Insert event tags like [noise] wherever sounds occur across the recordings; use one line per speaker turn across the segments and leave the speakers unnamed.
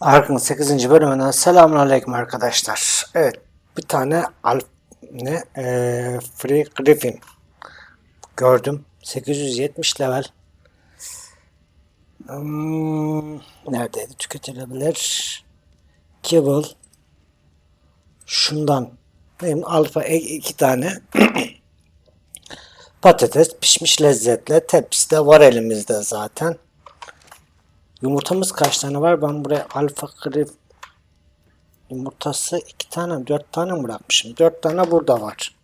Arkın 8. bölümünden selamun aleyküm arkadaşlar. Evet bir tane Alf ne eee Free Griffin gördüm. 870 level. Hmm, neredeydi? Tüketilebilir. Kibble. Şundan. Benim alfa e- iki tane. [clears throat] Patates pişmiş lezzetle. Tepsi de var elimizde zaten. Yumurtamız kaç tane var? Ben buraya alfa grif yumurtası iki tane? Dört tane bırakmışım? Dört tane burada var.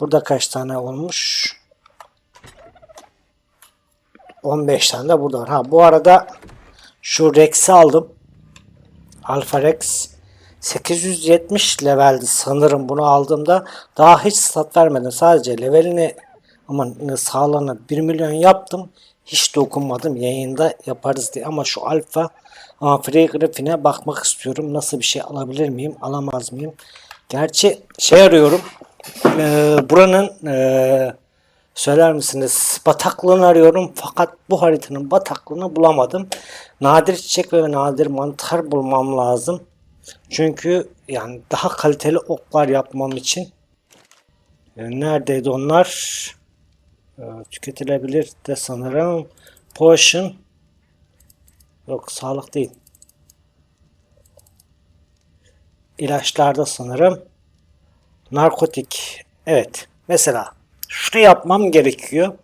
Burada kaç tane olmuş? 15 tane de burada var. Ha bu arada şu Rex'i aldım. Alpha Rex 870 leveldi sanırım bunu aldığımda daha hiç stat vermedim. Sadece levelini aman sağlığını 1 milyon yaptım. Hiç dokunmadım yayında yaparız diye ama şu alfa ama Free Griffin'e bakmak istiyorum. Nasıl bir şey alabilir miyim? Alamaz mıyım? Gerçi şey arıyorum. Eee, buranın eee, söyler misiniz? Bataklığını arıyorum fakat bu haritanın bataklığını bulamadım. Nadir çiçek ve nadir mantar bulmam lazım. Çünkü yani daha kaliteli oklar yapmam için e, neredeydi onlar? E, tüketilebilir de sanırım. Potion yok sağlık değil. İlaçlarda sanırım. Narkotik. Evet. Mesela şunu yapmam gerekiyor.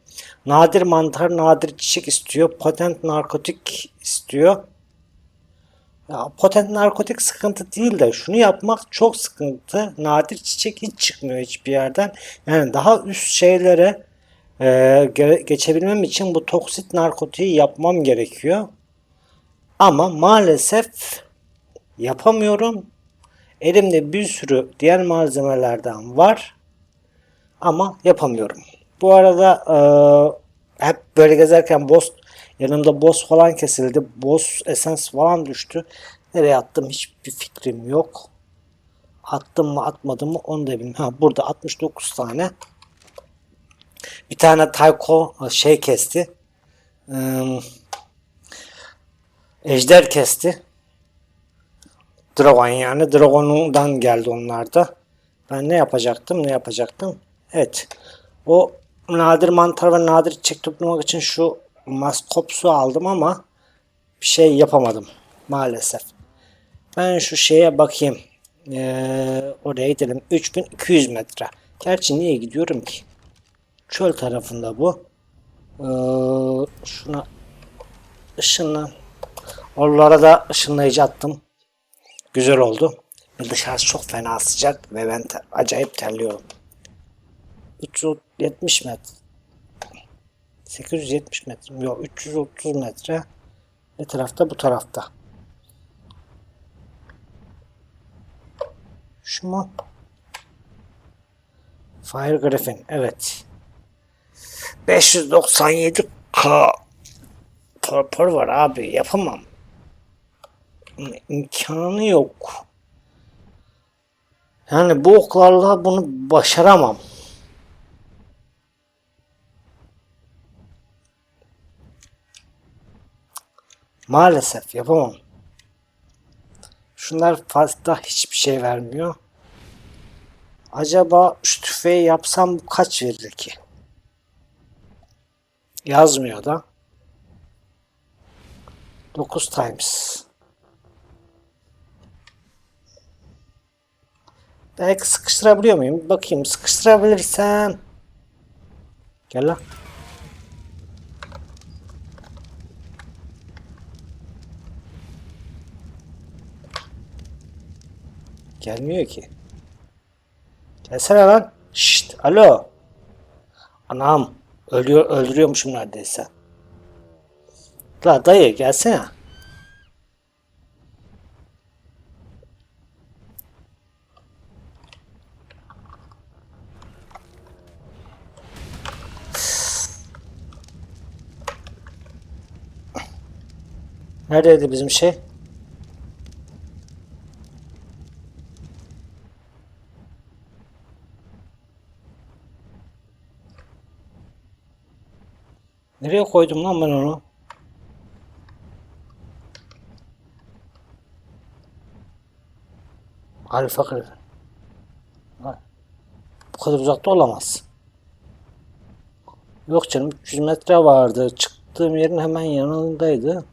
Nadir mantar, nadir çiçek istiyor. Potent narkotik istiyor. Ya potent narkotik sıkıntı değil de şunu yapmak çok sıkıntı. Nadir çiçek hiç çıkmıyor hiçbir yerden. Yani daha üst şeylere e, ge- geçebilmem için bu toksit narkotiği yapmam gerekiyor. Ama maalesef yapamıyorum. Elimde bir sürü diğer malzemelerden var. Ama yapamıyorum. Bu arada e, hep böyle gezerken boss yanımda boss falan kesildi. Boss esens falan düştü. Nereye attım hiçbir fikrim yok. Attım mı atmadım mı onu da bilmiyorum. Ha burada 69 tane. Bir tane Tycho şey kesti. Ee, ejder kesti. Dragon yani. Dragon'undan geldi onlar da. Ben ne yapacaktım? Ne yapacaktım? Evet. O nadir mantar ve nadir çiçek toplamak için şu maskopsu aldım ama bir şey yapamadım maalesef. Ben şu şeye bakayım. Ee, oraya gidelim. 3200 metre. Gerçi niye gidiyorum ki? Çöl tarafında bu. Ee, şuna ışınlan. Oralara da ışınlayıcı attım. Güzel oldu. Dışarısı çok fena sıcak ve ben te- acayip terliyorum. 370 metre. 870 metre. Yok 330 metre. Ne tarafta? Bu tarafta. Şu mu? Fire Griffin. Evet. 597k torpor var abi. Yapamam. İmkanı yok. Yani bu oklarla bunu başaramam. Maalesef yapamam. Şunlar fazla hiçbir şey vermiyor. Acaba şu tüfeği yapsam kaç verir ki? Yazmıyor da. 9 times. Belki sıkıştırabiliyor muyum? Bakayım sıkıştırabilirsem. Gel lan. Gelmiyor ki. Gelsene lan. Şşt, alo. Anam, ölüyor, öldürüyormuşum neredeyse. La dayı gelsene. Neredeydi bizim şey? Nereye koydum lan ben onu? Alfa Griffin. Bu kadar uzakta olamaz. Yok canım 300 metre vardı. Çıktığım yerin hemen yanındaydı.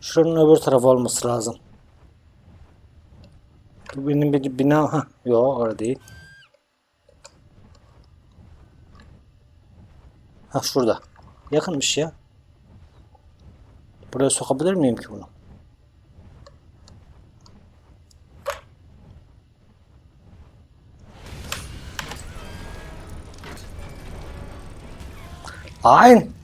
Şunun öbür tarafı olması lazım. Bu benim bir bina. Yok orada değil. Ha şurada. Yakınmış ya. Buraya sokabilir miyim ki bunu? Hain.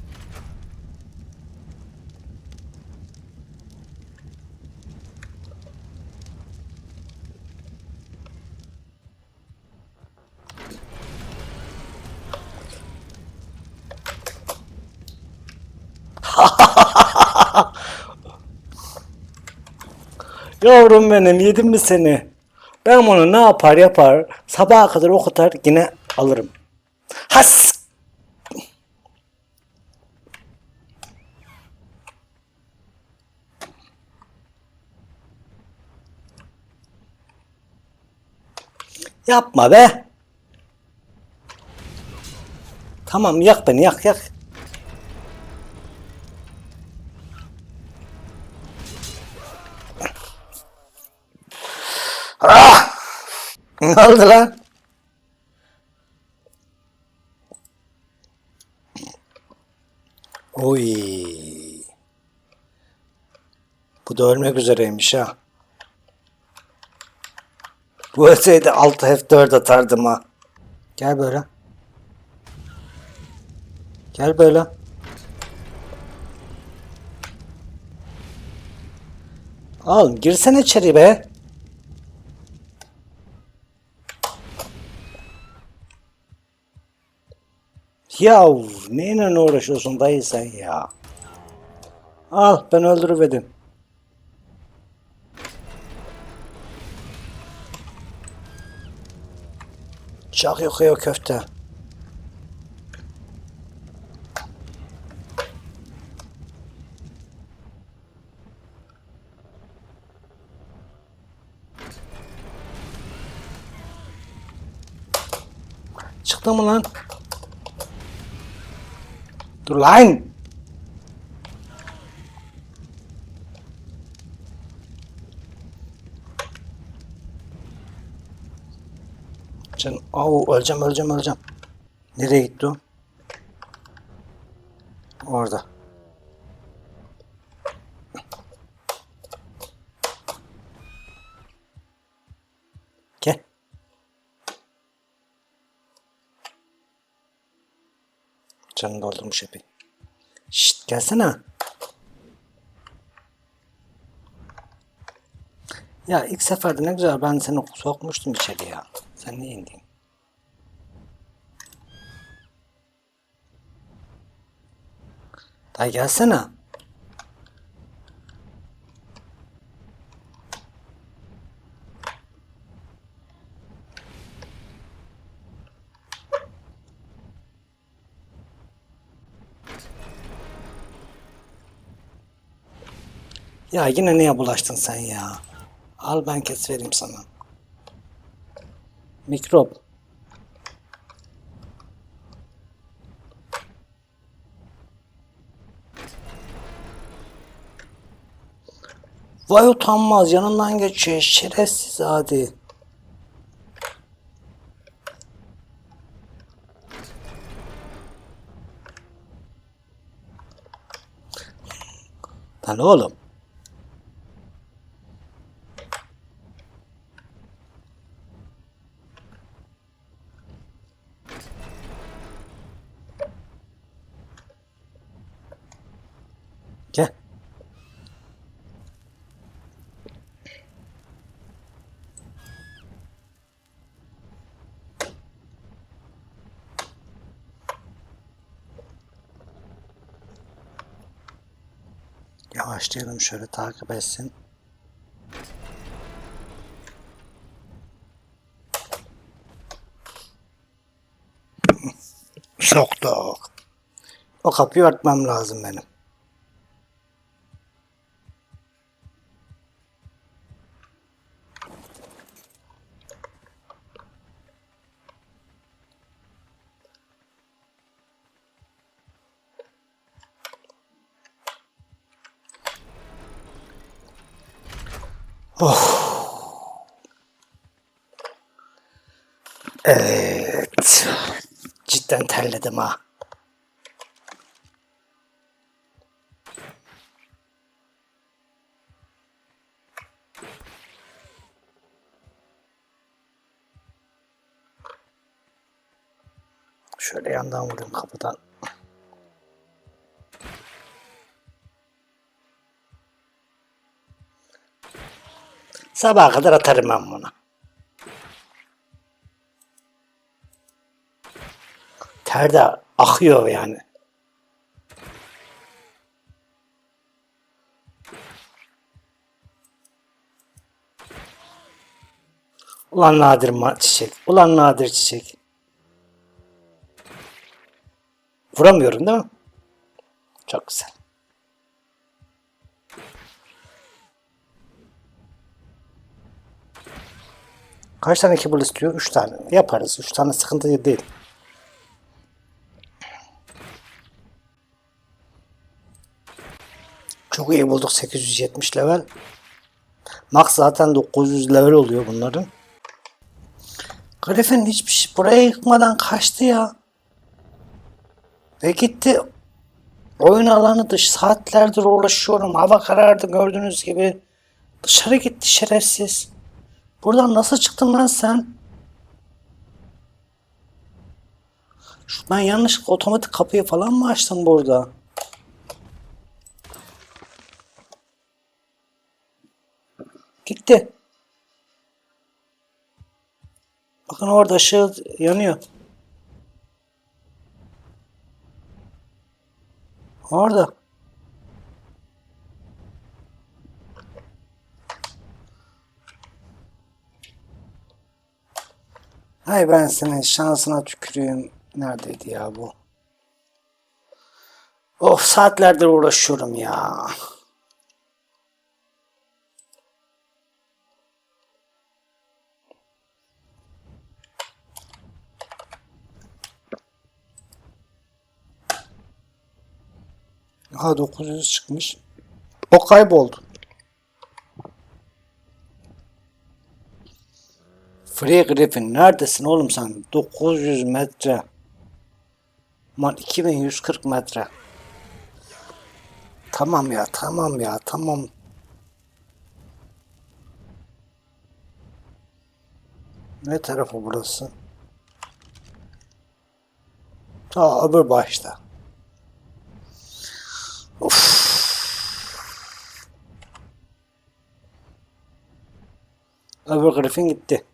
[laughs] Yavrum benim yedim mi seni? Ben bunu ne yapar yapar sabaha kadar okutar yine alırım. Has! Yapma be. Tamam yak beni yak yak. Ah! Ne oldu lan? Oy. Bu da ölmek üzereymiş ha. Bu ölseydi 6 F4 atardım ha. Gel böyle. Gel böyle. Oğlum girsene içeri be. Yav neyle uğraşıyorsun dayı sen ya? Al ben öldürüverdim. Çok yakıyor köfte. Çıktı mı lan? Dur lan! Can, au, öleceğim, öleceğim, öleceğim. Nereye gitti o? Orada. Canını doldurmuş epey. Şşt gelsene. Ya ilk seferde ne güzel ben seni sokmuştum içeri ya. Sen niye indin? Dayı gelsene. Ya yine neye bulaştın sen ya? Al ben kes vereyim sana. Mikrop. Vay utanmaz yanından geçiyor şerefsiz hadi. Lan oğlum. Gel. Yavaşlayalım şöyle takip etsin. Soktuk. O kapıyı örtmem lazım benim. Evet. Cidden terledim ha. Şöyle yandan vurayım kapıdan. Sabaha kadar atarım ben bunu. Ter de akıyor yani. Ulan nadir çiçek. Ulan nadir çiçek. Vuramıyorum değil mi? Çok güzel. Kaç tane kibble istiyor? 3 tane. Yaparız. 3 tane sıkıntı değil. Çok iyi bulduk 870 level. Max zaten 900 level oluyor bunların. Griffin hiçbir şey buraya yıkmadan kaçtı ya. Ve gitti. Oyun alanı dış saatlerdir uğraşıyorum. Hava karardı gördüğünüz gibi. Dışarı gitti şerefsiz. Buradan nasıl çıktın lan sen? Şuradan yanlışlıkla otomatik kapıyı falan mı açtın burada? Gitti. Bakın orada ışığı yanıyor. Orada. Hay ben senin şansına tüküreyim. Neredeydi ya bu? Of saatlerdir uğraşıyorum ya. Ha 900 çıkmış. O kayboldu. Free neredesin oğlum sen? 900 metre. Man 2140 metre. Tamam ya tamam ya tamam. Ne tarafı burası? Ta öbür başta. Öbür Griffin gitti.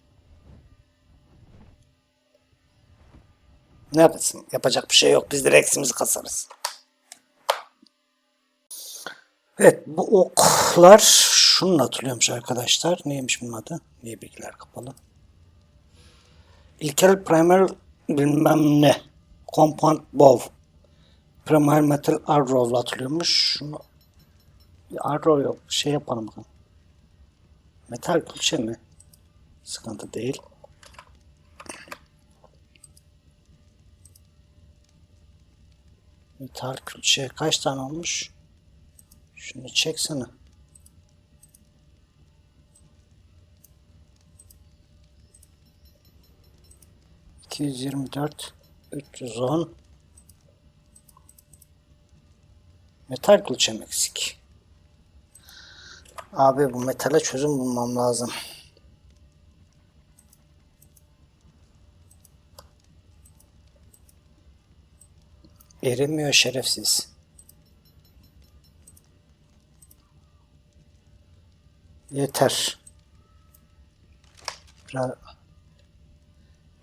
Ne yapasın? Yapacak bir şey yok. Biz direkt eksimizi kasarız. Evet bu oklar şununla atılıyormuş arkadaşlar. Neymiş bunun adı? Niye bilgiler kapalı? İlkel primer bilmem ne. Compound bow. Primer metal arrow'la atılıyormuş. Şunu arrow yok. Şey yapalım bakalım. Metal külçe mi? Sıkıntı değil. Metal külçe kaç tane olmuş? Şunu çeksene. İki yüz yirmi dört, üç yüz on. Metal külçem eksik. Abi bu metale çözüm bulmam lazım. Erimiyor şerefsiz. Yeter.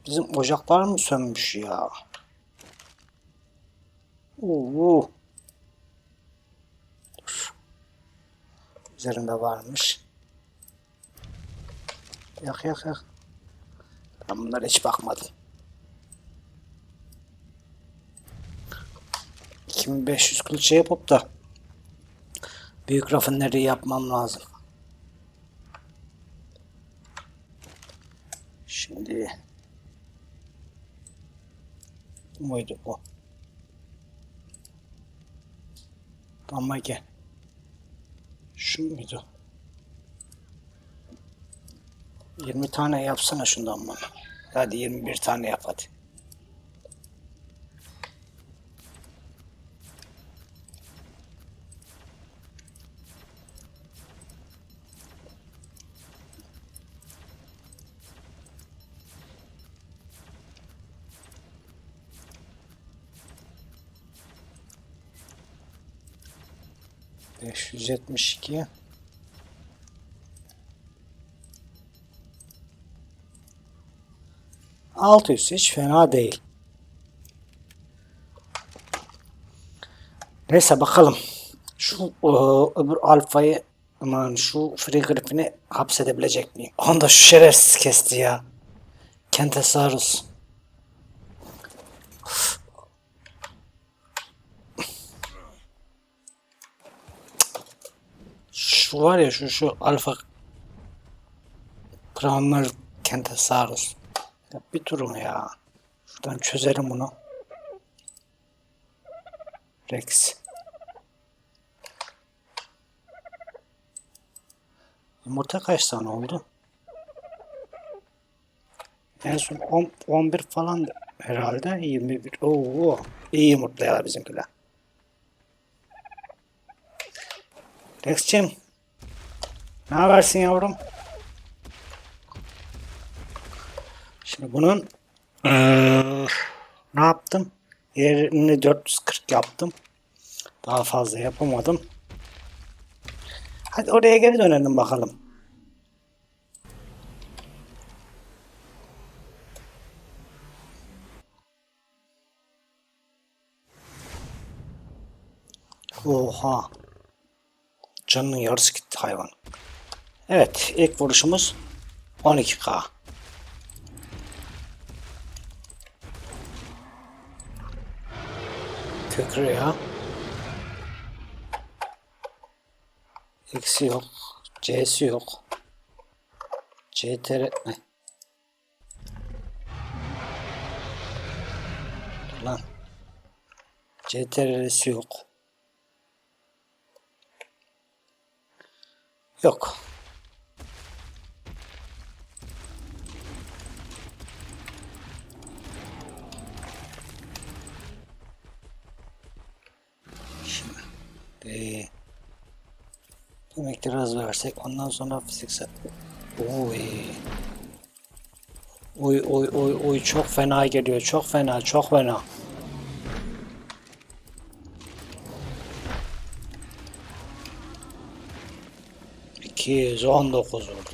Bizim ocaklar mı sönmüş ya? Oo. Dur. Üzerinde varmış. Yak yak yak. Ben bunlara hiç bakmadım. 2500 kılıç yapıp da büyük rafineri yapmam lazım. Şimdi muydu bu? Damage. Şu muydu? 20 tane yapsana şundan bana. Hadi 21 tane yap hadi. Beş yüz yetmiş iki. Altı yüz hiç fena değil. Neyse bakalım. Şu e, öbür alfayı aman şu free gripini hapsedebilecek miyim? Onu da şu şerefsiz kesti ya. Kentesaurus. Şu var ya şu şu alfa Kramer Kentesaurus. Ya bir durum ya. Şuradan çözelim bunu. Rex. Yumurta kaç tane oldu? En son 10, 11 falan herhalde 21. Oo, iyi yumurtluyorlar bizimkiler. Rex'cim. Ne habersin yavrum? Şimdi bunun eee, ne yaptım? Yerini 440 yaptım. Daha fazla yapamadım. Hadi oraya geri dönelim bakalım. Oha. Canının yarısı gitti hayvan. Evet ilk vuruşumuz 12k. Kökrü ya. X'i yok. C'si yok. CTR ne? Lan. CTR'si yok. Yok. Şimdi Yemekleri az versek ondan sonra fiziksel Oy. Oy oy oy oy çok fena geliyor çok fena çok fena. İki on dokuz vurdu.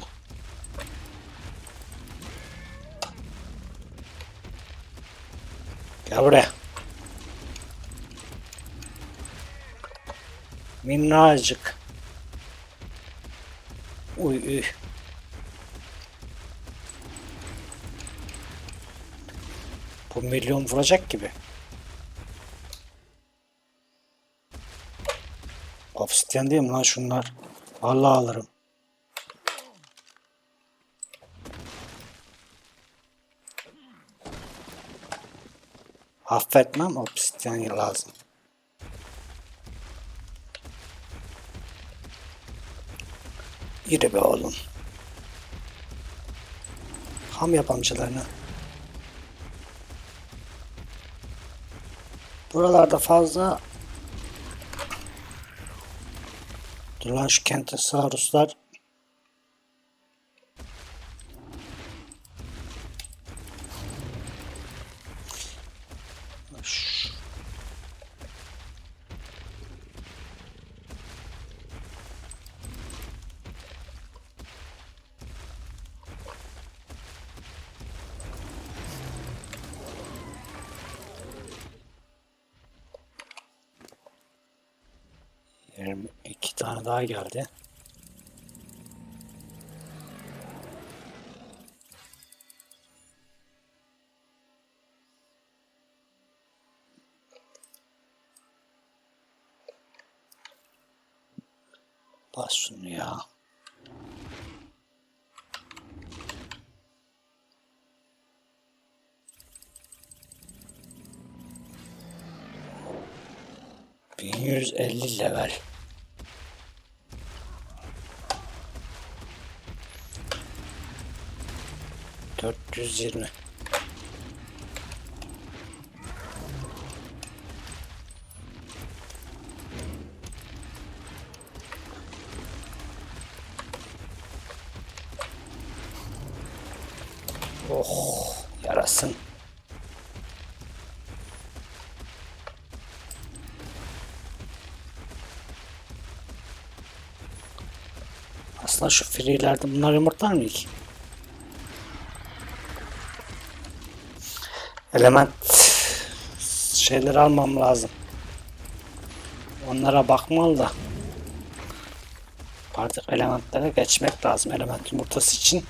Gel buraya. Minnacık. Uy uy. Bu milyon vuracak gibi. Obsidian değil mi lan şunlar? Vallahi alırım. Affetmem obsidian lazım. Yürü be oğlum. Ham yapamcılarını. Buralarda fazla Dur lan şu Kentosauruslar Şu- Yirmi iki tane daha geldi. 50 level. Dört yüz yirmi. Oh, yarasın. Aslında şu freelerde bunlar yumurtlar mı ki? Element şeyleri almam lazım. Onlara bakmalı da. Artık elementlere geçmek lazım element yumurtası için.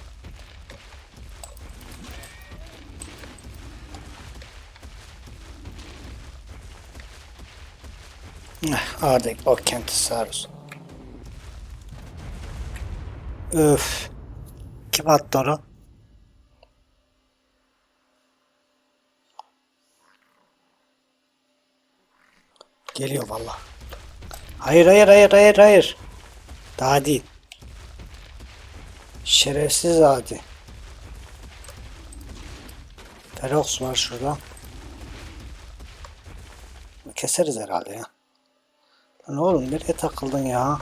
Eh, Ardek o Öf. Kim attı onu? Geliyor valla. Hayır hayır hayır hayır hayır. Daha değil. Şerefsiz adi. Ferox var şurada. Keseriz herhalde ya. Lan oğlum nereye takıldın ya?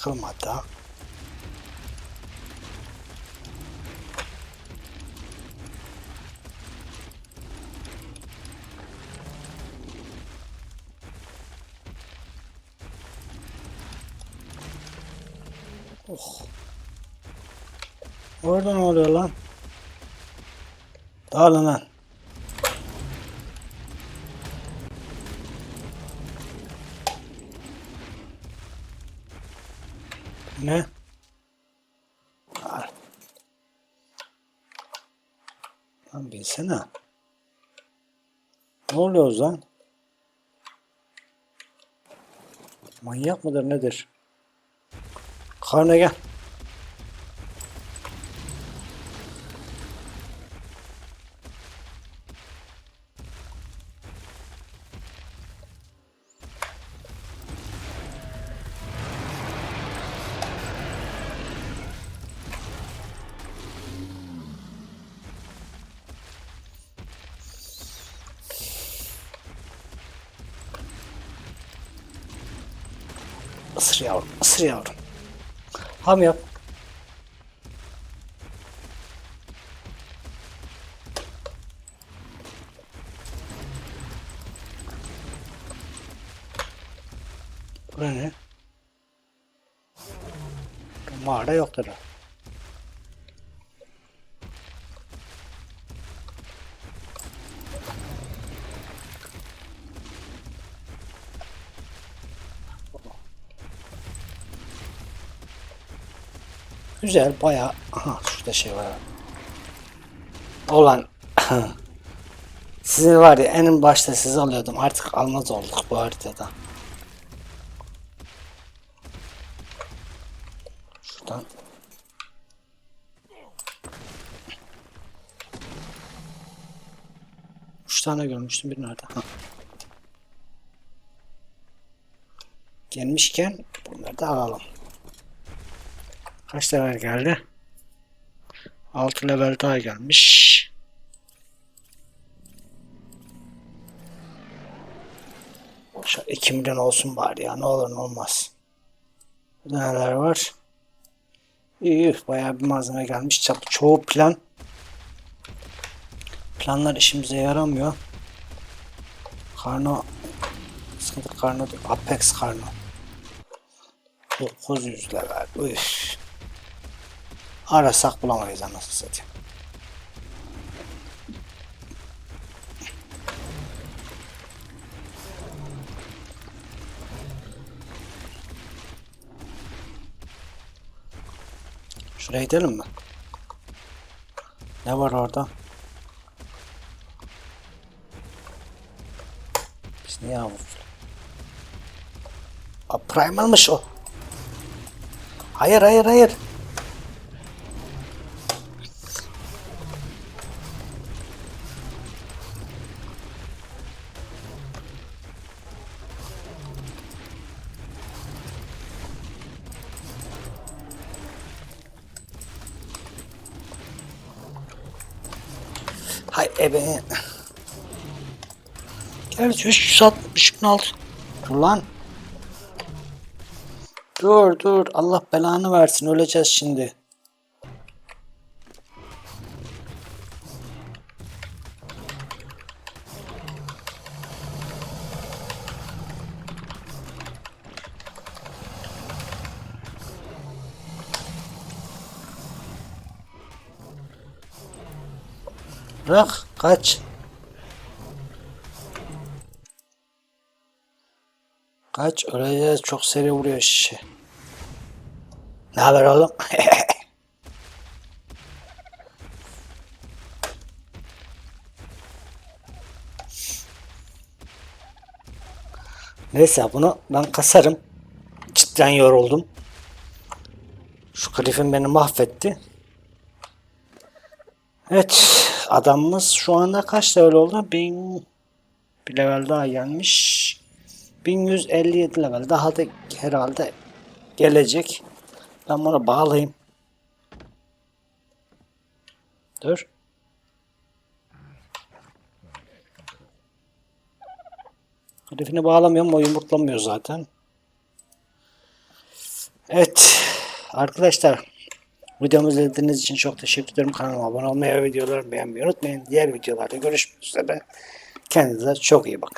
Takılma da. Oh. Orada ne oluyor lan? Dağılın lan. Lan bilsene. Ne oluyor lan? Manyak mıdır nedir? Karne gel. Isır yavrum, ısır yavrum. Ham yap. Bu ne? Mağara yoktur. Güzel bayağı. Aha şurada şey var. Olan [clears throat] sizin var ya en başta sizi alıyordum. Artık almaz olduk bu haritada. Şuradan. Üç tane görmüştüm. Bir nerede? Ha. Gelmişken bunları da alalım. Kaç level geldi? 6 level daha gelmiş. Şu 2 milyon olsun bari ya ne olur ne olmaz. Neler var? İyi bayağı bir malzeme gelmiş. Ço- Çoğu plan planlar işimize yaramıyor. Karno sıkıntı karno değil. Apex karno. 900 level. Üf. Arasak bulamayız anasını satayım. Şuraya gidelim mi? Ne var orada? Biz niye avuz? A primalmış o. Hayır hayır hayır. Hay ebe. Gerçi 360 bin altı. Dur lan. Dur dur. Allah belanı versin. Öleceğiz şimdi. Bırak. Kaç. Kaç. Öleceğiz. Çok seri vuruyor şişe. Ne haber oğlum? [laughs] Neyse bunu ben kasarım. Cidden yoruldum. Şu Griffin beni mahvetti. Evet. Adamımız şu anda kaç level oldu? 1000 bir level daha gelmiş. 1157 level. Daha da herhalde gelecek. Ben bunu bağlayayım. Dur. Hedefini bağlamıyorum. O yumurtlamıyor zaten. Evet. Arkadaşlar videomuzu izlediğiniz için çok teşekkür ederim. Kanalıma abone olmayı ve videolarımı beğenmeyi unutmayın. Diğer videolarda görüşmek üzere. Kendinize çok iyi bakın.